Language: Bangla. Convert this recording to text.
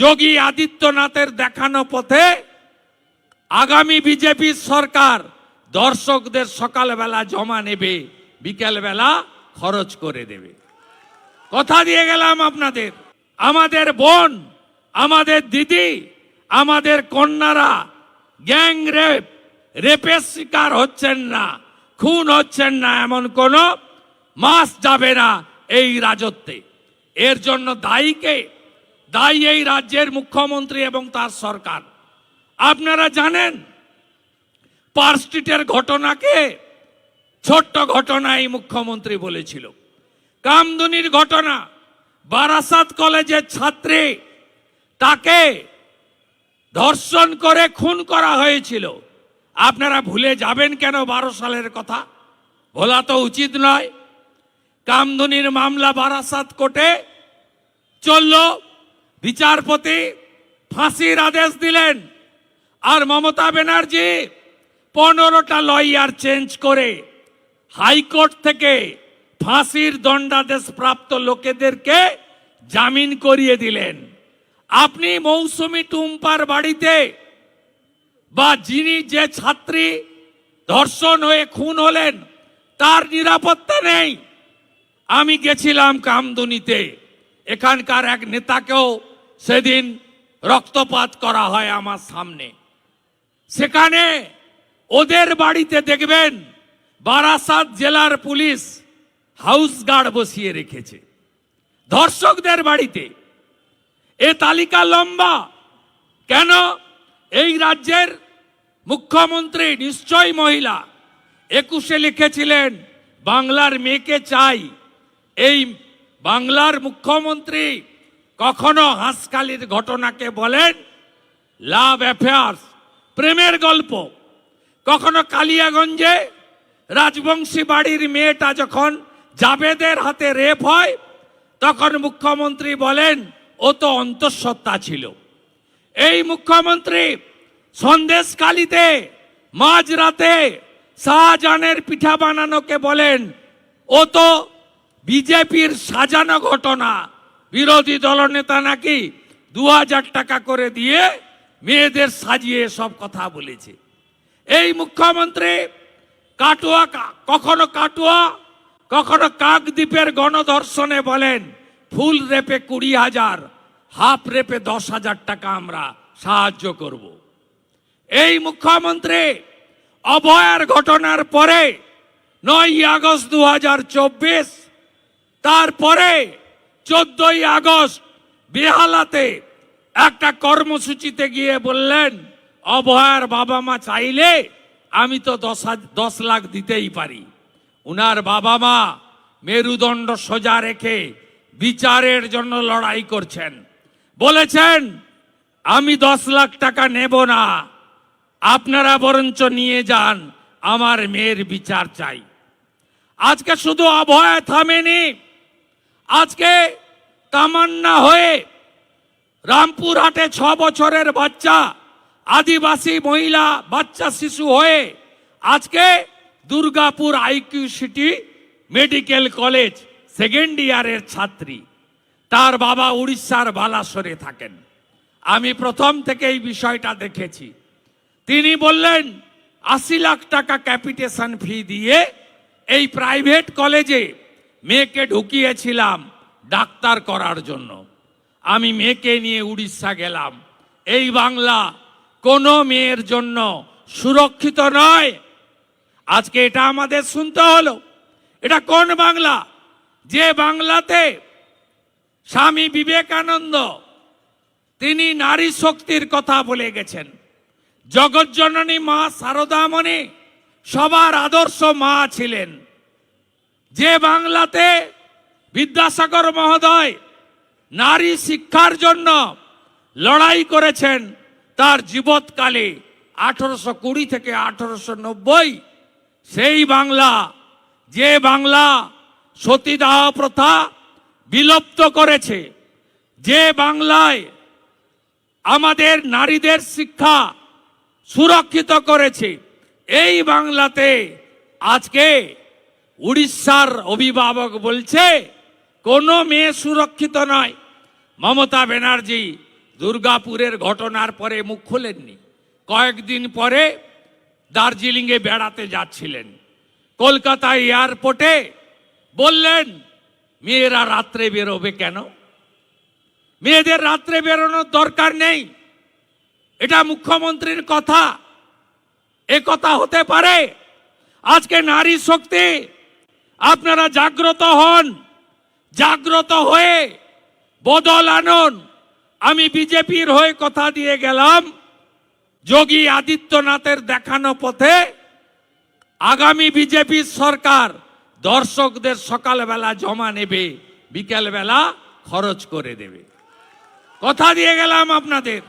যোগী আদিত্যনাথের দেখানো পথে আগামী বিজেপির সরকার দর্শকদের সকালবেলা জমা নেবে, বিকেলবেলা খরচ করে দেবে। কথা দিয়ে গেলাম আপনাদের। আমাদের বোন, আমাদের দিদি, আমাদের কন্যারা গ্যাং রেপ, রেপের শিকার হচ্ছেন না, খুন হচ্ছেন না এমন কোন মাস যাবে না এই রাজত্বে। এর জন্য দায়ীকে দায়ী এই রাজ্যের মুখ্যমন্ত্রী এবং তার সরকার। আপনারা জানেন, পার্ক স্ট্রিটের ঘটনাকে ছোট্ট ঘটনা এই মুখ্যমন্ত্রী বলেছিল। কামদুনির ঘটনা, বারাসাত কলেজের ছাত্রী তাকে ধর্ষণ করে খুন করা হয়েছিল। আপনারা ভুলে যাবেন কেন বারো সালের কথা? ভোলা তো উচিত নয়। কামদুনির মামলা বারাসাত কোর্টে চলল। বিচারপতি ফাঁসির আদেশ দিলেন আর মমতা ব্যানার্জি পনেরোটা লয়ার চেঞ্জ করে হাইকোর্ট থেকে ফাঁসির দণ্ডাদেশ প্রাপ্ত লোকেদেরকে জামিন করিয়ে দিলেন। আপনি মৌসুমি টুম্পার বাড়িতে বা যিনি যে ছাত্রী ধর্ষণ হয়ে খুন হলেন, তার নিরাপত্তা নেই। আমি গেছিলাম কামদুনিতে। এখানকার এক নেতাকেও সেদিন রক্তপাত করা হয় আমার সামনে। সেখানে ওদের বাড়িতে দেখবেন বারাসাত জেলার পুলিশ হাউস গার্ড বসিয়ে রেখেছে। ধর্ষকদের বাড়িতে। এ তালিকা লম্বা। কেন? এই রাজ্যের মুখ্যমন্ত্রী নিশ্চয় মহিলা। একুশে লিখেছিলেন, বাংলার মেয়েকে চাই। এই বাংলার মুখ্যমন্ত্রী কখনো হাসকালির ঘটনাকে বলেন, লাভ অ্যাফেয়ার্স প্রেমের গল্প। কখনো কালিয়াগঞ্জে রাজবংশী বাড়ির মেয়েটা যখন জাবেদের হাতে রেপ হয়, তখন মুখ্যমন্ত্রী বলেন, ও তো অন্তঃসত্ত্বা ছিল। এই মুখ্যমন্ত্রী সন্দেশকালীতে মাঝরাতে শাহজাহানের পিঠা বানানোকে বলেন, ও তো বিজেপির সাজানো ঘটনা। বিরোধী দলনেতা নাকি দু হাজার টাকা করে দিয়ে মেয়েদের সাজিয়ে সব কথা বলেছে। এই মুখ্যমন্ত্রী কাটুয়া কখনো কাটুয়া, কখনো কাকদ্বীপের গণধর্ষণে বলেন, ফুল রেপে কুড়ি হাজার, হাফ রেপে দশ হাজার টাকা আমরা সাহায্য করব। এই মুখ্যমন্ত্রী অভয়ার ঘটনার পরে নয় আগস্ট দু হাজার চব্বিশ, তারপরে চোদ্দই আগস্ট বেহালাতে একটা কর্মসূচিতে গিয়ে বললেন, অভয়ার বাবা মা চাইলে আমি তো দশ দশ লাখ দিতেই পারি। উনার বাবা মা মেরুদণ্ড সোজা রেখে বিচারের জন্য লড়াই করছেন। বলেছেন, আমি দশ লাখ টাকা নেব না, আপনারা বরঞ্চ নিয়ে যান, আমার মেয়ের বিচার চাই। আজকে শুধু অভয় থামেনি, আজকে তামান্না হয়ে রামপুরহাটে ছ বছরের বাচ্চা, আদিবাসী মহিলা, বাচ্চা শিশু হয়ে আজকে Durgapur IQ city medical college second ইয়ারের ছাত্রী। তার বাবা উড়িষ্যার বালাসরে থাকেন। আমি প্রথম থেকে এই বিষয়টা দেখেছি। তিনি বললেন, আশি লাখ টাকা ক্যাপিটেশন ফি দিয়ে এই প্রাইভেট কলেজে মেয়েকে ঢুকিয়েছিলাম। ডাক্তার করার জন্য। আমি মেয়েকে নিয়ে উড়িষ্যা গেলাম। এই বাংলা কোনো মেয়ের জন্য সুরক্ষিত নয়। আজকে এটা আমাদের শুনতে হলো। এটা কোন বাংলা? যে বাংলাতে স্বামী বিবেকানন্দ, তিনি নারী শক্তির কথা বলে গেছেন। জগজ্জননী মা শারদামণি সবার আদর্শ মা ছিলেন। যে বাংলাতে বিদ্যাসাগর মহোদয় নারী শিক্ষার জন্য লড়াই করেছেন তার জীবৎকালে আঠারোশো কুড়ি থেকে আঠারোশো নব্বই। সেই বাংলা, যে বাংলা সতীদাহ প্রথা বিলুপ্ত করেছে, যে বাংলায় আমাদের নারীদের শিক্ষা সুরক্ষিত করেছে, এই বাংলাতে আজকে উড়িষ্যার অভিভাবক বলছে কোনো মেয়ে সুরক্ষিত নয়। মমতা ব্যানার্জি দুর্গাপুরের ঘটনার পরে মুখ খোলেননি। কয়েকদিন পরে দার্জিলিংয়ে বেড়াতে যাচ্ছিলেন। কলকাতা এয়ারপোর্টে বললেন, মেয়েরা রাত্রে বেরোবে কেন? মেয়েদের রাত্রে বেরোনোর দরকার নেই। এটা মুখ্যমন্ত্রীর কথা। এ কথা হতে পারে। আজকে নারী শক্তি, আপনারা জাগ্রত হন। জাগ্রত হয়ে বদল আনন। আমি বিজেপির হয়ে কথা দিয়ে গেলাম। যোগী আদিত্যনাথের দেখানো পথে আগামী বিজেপির সরকার দর্শকদের সকালবেলা জমা নেবে, বিকেলবেলা খরচ করে দেবে। কথা দিয়ে গেলাম আপনাদের।